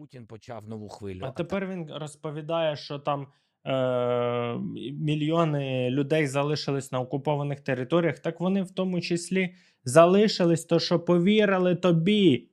Путін почав нову хвилю. А тепер він розповідає, що там е, мільйони людей залишились на окупованих територіях. Так вони в тому числі залишились, то що повірили тобі.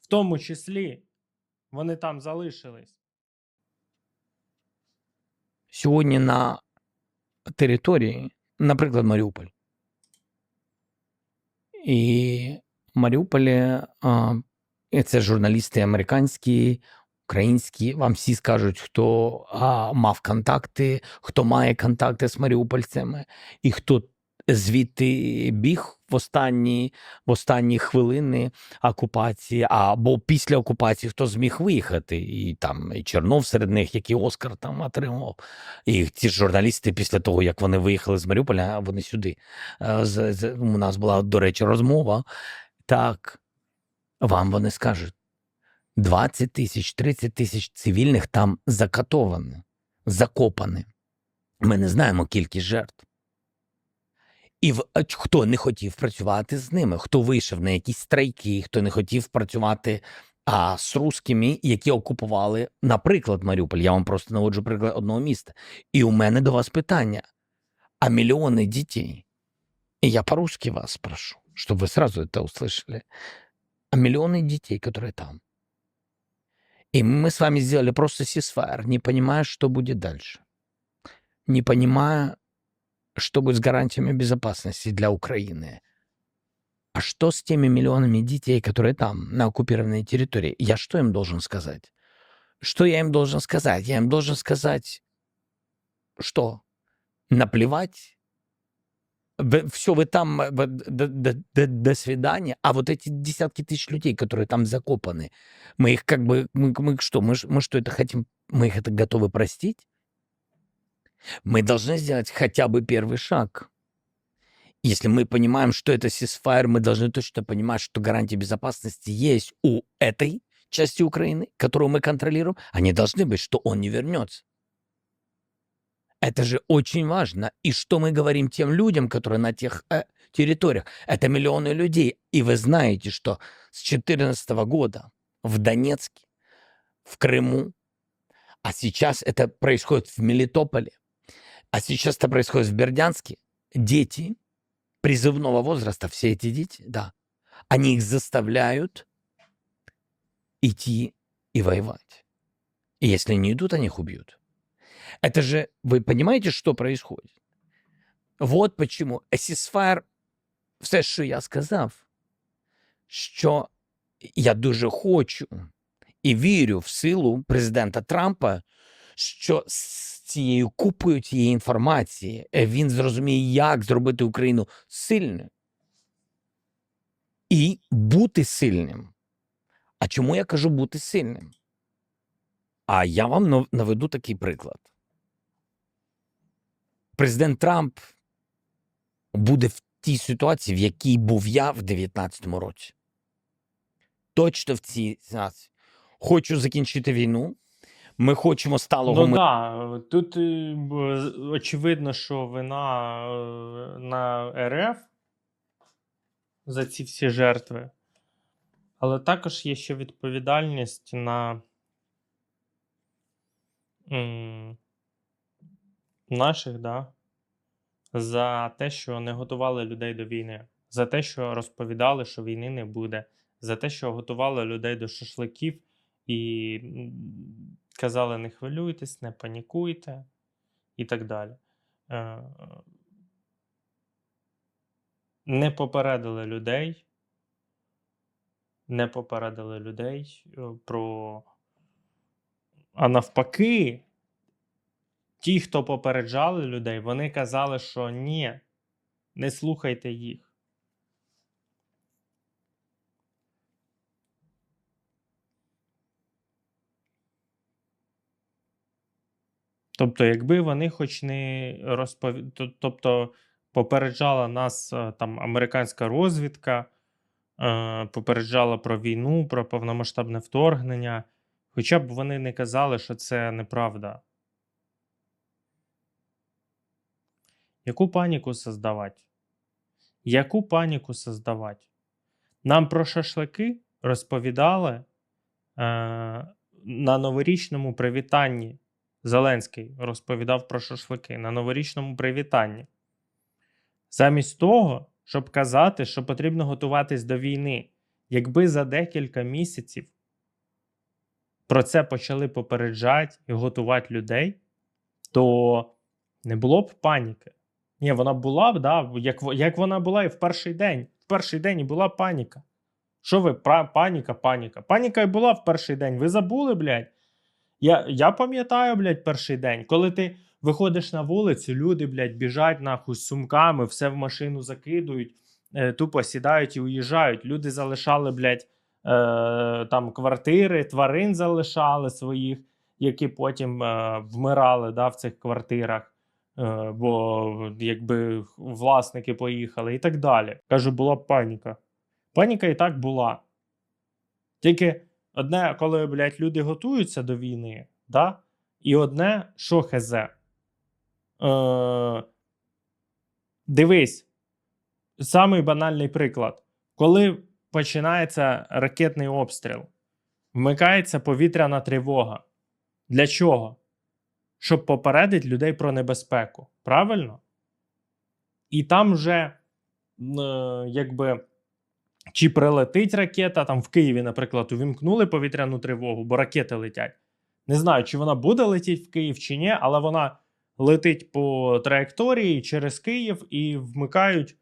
В тому числі вони там залишились. Сьогодні на території, наприклад, Маріуполь. І в Маріуполі а, це журналісти американські, українські. Вам всі скажуть, хто а, мав контакти, хто має контакти з маріупольцями, і хто звідти біг в останні, в останні хвилини окупації, або після окупації, хто зміг виїхати. І там і Чернов серед них, який Оскар там отримав. І ті журналісти, після того, як вони виїхали з Маріуполя, вони сюди. Е, з- з- У нас була, до речі, розмова. Так, вам вони скажуть: 20 тисяч, 30 тисяч цивільних там закатовані, закопані. Ми не знаємо кількість жертв. І в, а ч- хто не хотів працювати з ними, хто вийшов на якісь страйки, хто не хотів працювати а, з русскими, які окупували, наприклад, Маріуполь. Я вам просто наводжу приклад одного міста. І у мене до вас питання: а мільйони дітей, и я по-русски вас спрошу, чтобы вы сразу это услышали, А миллионы детей, которые там. И мы с вами сделали просто сисфайр, не понимая, что будет дальше. Не понимая, что будет с гарантиями безопасности для Украины. А что с теми миллионами детей, которые там, на оккупированной территории? Я что им должен сказать? Что я им должен сказать? Я им должен сказать, что наплевать, все, вы там, э, до, до- до- до свидания. А вот эти десятки тысяч людей, которые там закопаны, мы их как бы, мы, мы что, мы, мы что это хотим, мы их это готовы простить? Мы должны сделать хотя бы первый шаг. Если мы понимаем, что это сисфайр, мы должны точно понимать, что гарантии безопасности есть у этой части Украины, которую мы контролируем. Они должны быть, что он не вернется. Это же очень важно. И что мы говорим тем людям, которые на тех э, территориях? Это миллионы людей. И вы знаете, что с 2014 года в Донецке, в Крыму, а сейчас это происходит в Мелитополе, а сейчас это происходит в Бердянске, дети призывного возраста, все эти дети, да, они их заставляют идти и воевать. И если не идут, они их убьют. Это же, вы понимаете, что происходит? Вот почему Сісфайр, все, що я сказав, що я дуже хочу і вірю в силу президента Трампа, що з цією купою цієї інформації е, він зрозуміє, як зробити Україну сильною і бути сильним. А чому я кажу бути сильним? А я вам наведу такий приклад. Президент Трамп буде в тій ситуації, в якій був я в 19-му році. Точно в цій ситуації. Хочу закінчити війну. Ми хочемо сталого Ну да, тут е, очевидно, що вина е, на РФ за ці всі жертви. Але також є ще відповідальність на наших, да, за те, що не готували людей до війни, за те, що розповідали, що війни не буде, за те, що готували людей до шашликів і казали: не хвилюйтесь, не панікуйте і так далі. Е, Не попередили людей, не попередили людей е, про. А навпаки, ті, хто попереджали людей, вони казали, що ні, не слухайте їх. Тобто, якби вони хоч не розпові... то- Тобто попереджала нас е, там американська розвідка, е, попереджала про війну, про повномасштабне вторгнення, хоча б вони не казали, що це неправда. Яку паніку создавати? Яку паніку создавати? Нам про шашлики розповідали на новорічному привітанні Зеленський розповідав про шашлики на новорічному привітанні. Замість того, щоб казати, що потрібно готуватись до війни, якби за декілька місяців про це почали попереджати і готувати людей, то не було б паніки. Ні, вона була б, да, як, як вона була і в перший день. В перший день і була паніка. Що ви, паніка, паніка. Паніка і була в перший день. Ви забули, блядь? Я, я пам'ятаю, блядь, перший день, коли ти виходиш на вулицю, люди, блядь, біжать нахуй з сумками, все в машину закидують, е, тупо сідають і уїжджають. Люди залишали, блядь, е, там квартири, тварин залишали своїх, які потім е, вмирали да, в цих квартирах. Е, бо якби власники поїхали і так далі. Кажу, була паніка. Паніка і так була. Тільки одне, коли, блядь, люди готуються до війни, да? і одне, що хезе. Е, дивись, самий банальний приклад. Коли починається ракетний обстріл, вмикається повітряна тривога. Для чого? Щоб попередити людей про небезпеку. Правильно? І там вже, е, якби, чи прилетить ракета, там в Києві, наприклад, увімкнули повітряну тривогу, бо ракети летять. Не знаю, чи вона буде летіти в Київ чи ні, але вона летить по траєкторії через Київ і вмикають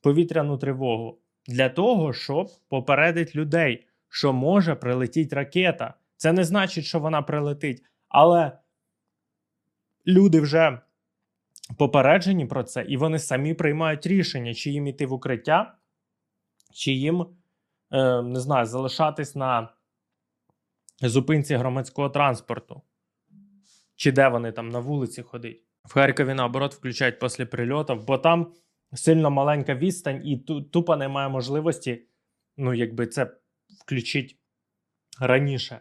повітряну тривогу для того, щоб попередити людей, що може прилетіти ракета. Це не значить, що вона прилетить, але люди вже попереджені про це, і вони самі приймають рішення, чи їм іти в укриття, чи їм, е, не знаю, залишатись на зупинці громадського транспорту, чи де вони там на вулиці ходять. В Харкові, наоборот, включають після прильотів, бо там сильно маленька відстань, і тупо немає можливості, ну, якби це включити раніше.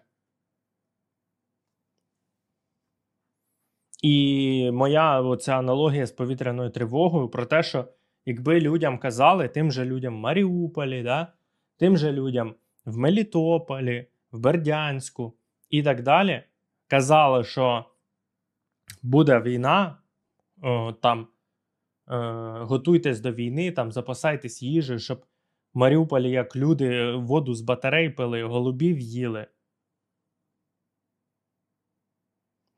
І моя оця аналогія з повітряною тривогою про те, що якби людям казали, тим же людям в Маріуполі, да? тим же людям в Мелітополі, в Бердянську і так далі, казали, що буде війна, о, там е, готуйтесь до війни, там запасайтесь їжею, щоб в Маріуполі, як люди воду з батарей пили, голубів їли.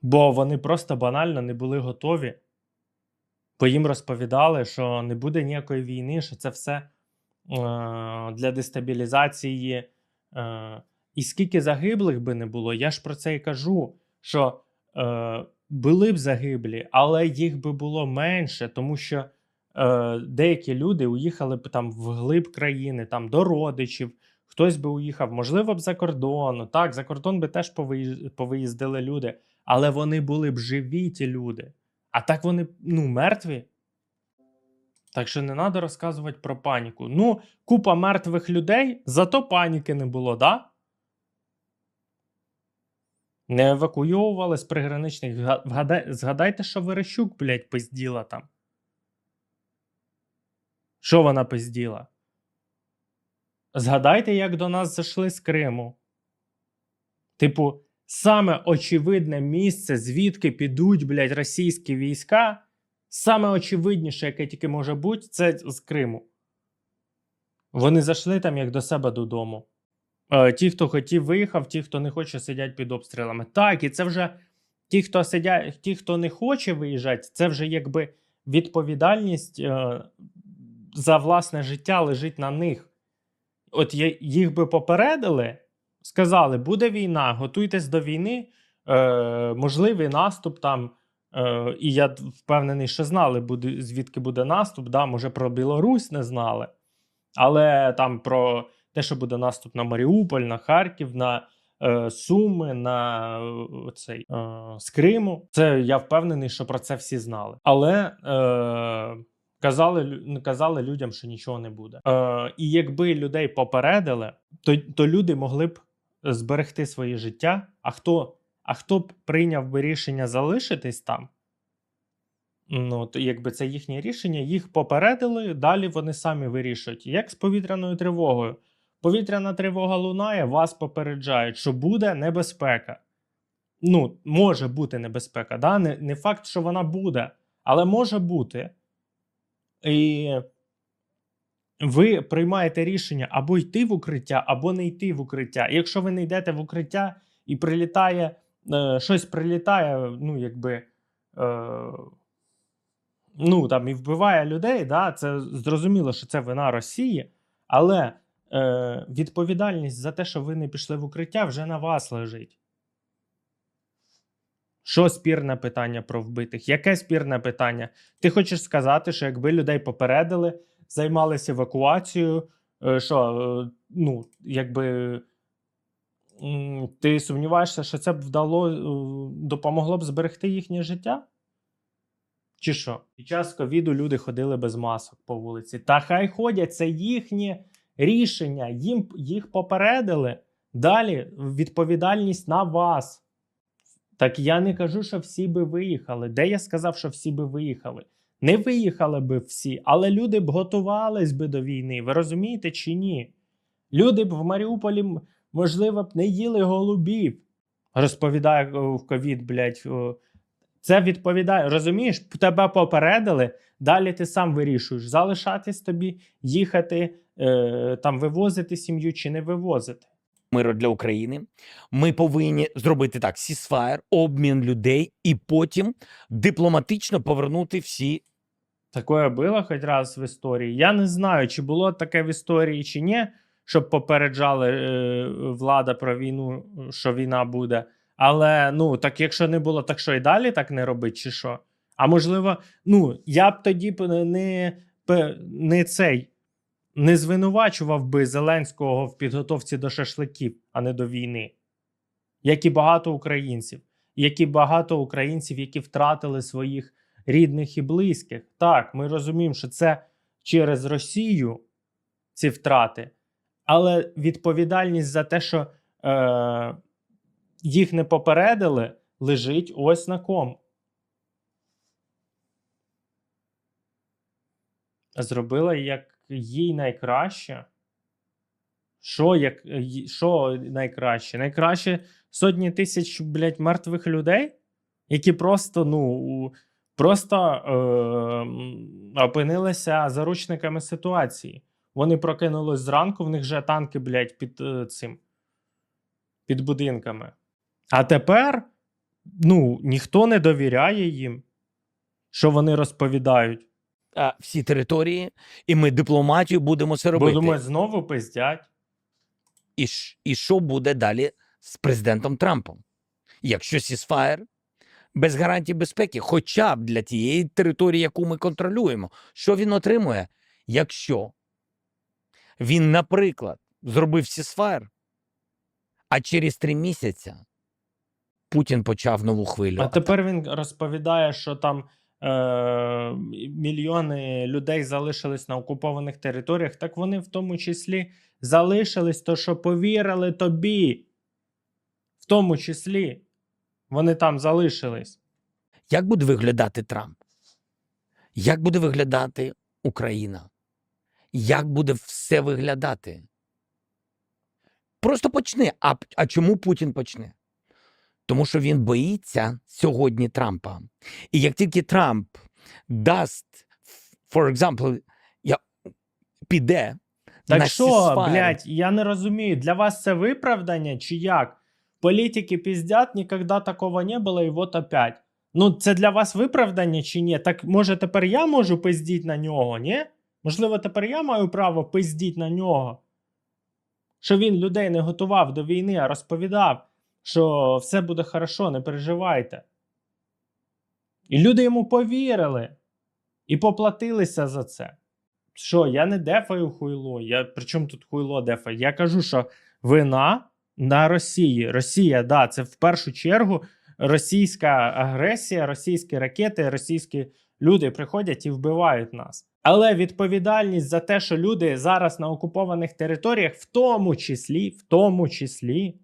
Бо вони просто банально не були готові. Бо їм розповідали, що не буде ніякої війни, що це все е, для дестабілізації. Е, і скільки загиблих би не було, я ж про це і кажу, що е, були б загиблі, але їх би було менше, тому що е, деякі люди уїхали б там вглиб країни, там до родичів. Хтось би уїхав, можливо, б за кордон. Так, за кордон би теж повиїздили люди, але вони були б живі, ті люди. А так вони ну, мертві. Так що не треба розказувати про паніку. Ну, купа мертвих людей, зато паніки не було, да? Не евакуйовували з приграничних. Згадайте, що Верещук, блядь, пизділа там. Що вона пизділа? Згадайте, як до нас зайшли з Криму. Типу, саме очевидне місце, звідки підуть, блядь, російські війська, саме очевидніше, яке тільки може бути, це з Криму. Вони зайшли там як до себе додому. Е, ті, хто хотів, виїхав, ті, хто не хоче, сидять під обстрілами. Так, і це вже ті, хто сидять, ті, хто не хоче виїжджати, це вже якби відповідальність е, за власне життя лежить на них. От їх би попередили, сказали, буде війна, готуйтесь до війни, е, можливий наступ там. Е, і я впевнений, що знали, буде, звідки буде наступ. Да, може, про Білорусь не знали, але там про те, що буде наступ на Маріуполь, на Харків, на е, Суми, на е, цей, е, з Криму. Це я впевнений, що про це всі знали. Але е, казали, лю- казали людям, що нічого не буде. Е, і якби людей попередили, то, то люди могли б зберегти своє життя. А хто, а хто б прийняв би рішення залишитись там? Ну, то якби це їхнє рішення, їх попередили, далі вони самі вирішують. Як з повітряною тривогою? повітряна тривога лунає, вас попереджають, що буде небезпека. Ну, може бути небезпека. Да? Не, не факт, що вона буде, але може бути. І ви приймаєте рішення або йти в укриття, або не йти в укриття. І якщо ви не йдете в укриття і прилітає, е, щось прилітає, ну, якби. Е, ну, там, і вбиває людей, да, це зрозуміло, що це вина Росії, але е, відповідальність за те, що ви не пішли в укриття, вже на вас лежить. Що спірне питання про вбитих? Яке спірне питання? Ти хочеш сказати, що якби людей попередили, займалися евакуацією, е, що, е, ну, якби ти сумніваєшся, що це б вдало, е, допомогло б зберегти їхнє життя? Чи що? Під час ковіду люди ходили без масок по вулиці. Та хай ходять, це їхнє рішення. Їм їх попередили. Далі відповідальність на вас. Так я не кажу, що всі би виїхали. Де я сказав, що всі би виїхали? Не виїхали би всі, але люди б готувались би до війни. Ви розумієте чи ні? Люди б в Маріуполі, можливо, б не їли голубів. Розповідає в ковід, блядь. Це відповідає. Розумієш, тебе попередили, далі ти сам вирішуєш, залишатись тобі, їхати, е, там вивозити сім'ю чи не вивозити. миру для України. Ми повинні зробити так: сісфаєр, обмін людей, і потім дипломатично повернути всі Такое було хоч раз в історії. Я не знаю, чи було таке в історії, чи ні, щоб попереджали е, влада про війну, що війна буде. Але ну так, якщо не було, так що і далі так не робить, чи що? А можливо, ну я б тоді не, не цей не звинувачував би Зеленського в підготовці до шашликів, а не до війни, як і багато українців, як і багато українців, які втратили своїх рідних і близьких. Так, ми розуміємо, що це через Росію ці втрати, але відповідальність за те, що е, їх не попередили, лежить ось на ком. Зробила як їй найкраще. Що як що найкраще? Найкраще сотні тисяч, блядь, мертвих людей, які просто, ну, просто е, опинилися заручниками ситуації. Вони прокинулись зранку, в них вже танки, блядь, під е, цим під будинками. А тепер ну, ніхто не довіряє їм, що вони розповідають. а, всі території, і ми дипломатію будемо це робити. Думають, знову пиздять. І, і що буде далі з президентом Трампом? Якщо сісфаєр без гарантій безпеки, хоча б для тієї території, яку ми контролюємо, що він отримує, якщо він, наприклад, зробив сісфаєр, а через три місяці Путін почав нову хвилю. А тепер він розповідає, що там е, мільйони людей залишились на окупованих територіях. Так вони в тому числі залишились, то що повірили тобі. В тому числі вони там залишились. Як буде виглядати Трамп? Як буде виглядати Україна? Як буде все виглядати? Просто почни. А, а чому Путін почне? Тому що він боїться сьогодні Трампа. І як тільки Трамп дасть, for example, я, піде Так на що, блядь, я не розумію, для вас це виправдання чи як? Політики піздят, ніколи такого не було, і вот опять. Ну, це для вас виправдання чи ні? Так може тепер я можу пиздіть на нього, ні? Можливо, тепер я маю право пиздіть на нього. Що він людей не готував до війни, а розповідав, що все буде хорошо, не переживайте. І люди йому повірили і поплатилися за це. Що, я не дефаю хуйло. Я, при чому тут хуйло дефаю? Я кажу, що вина на Росії. Росія, да, це в першу чергу російська агресія, російські ракети, російські люди приходять і вбивають нас. Але відповідальність за те, що люди зараз на окупованих територіях, в тому числі, в тому числі,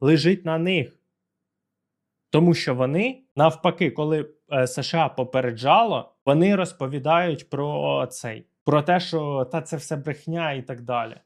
лежить на них. Тому що вони, навпаки, коли е, США попереджало, вони розповідають про цей, про те, що та це все брехня і так далі.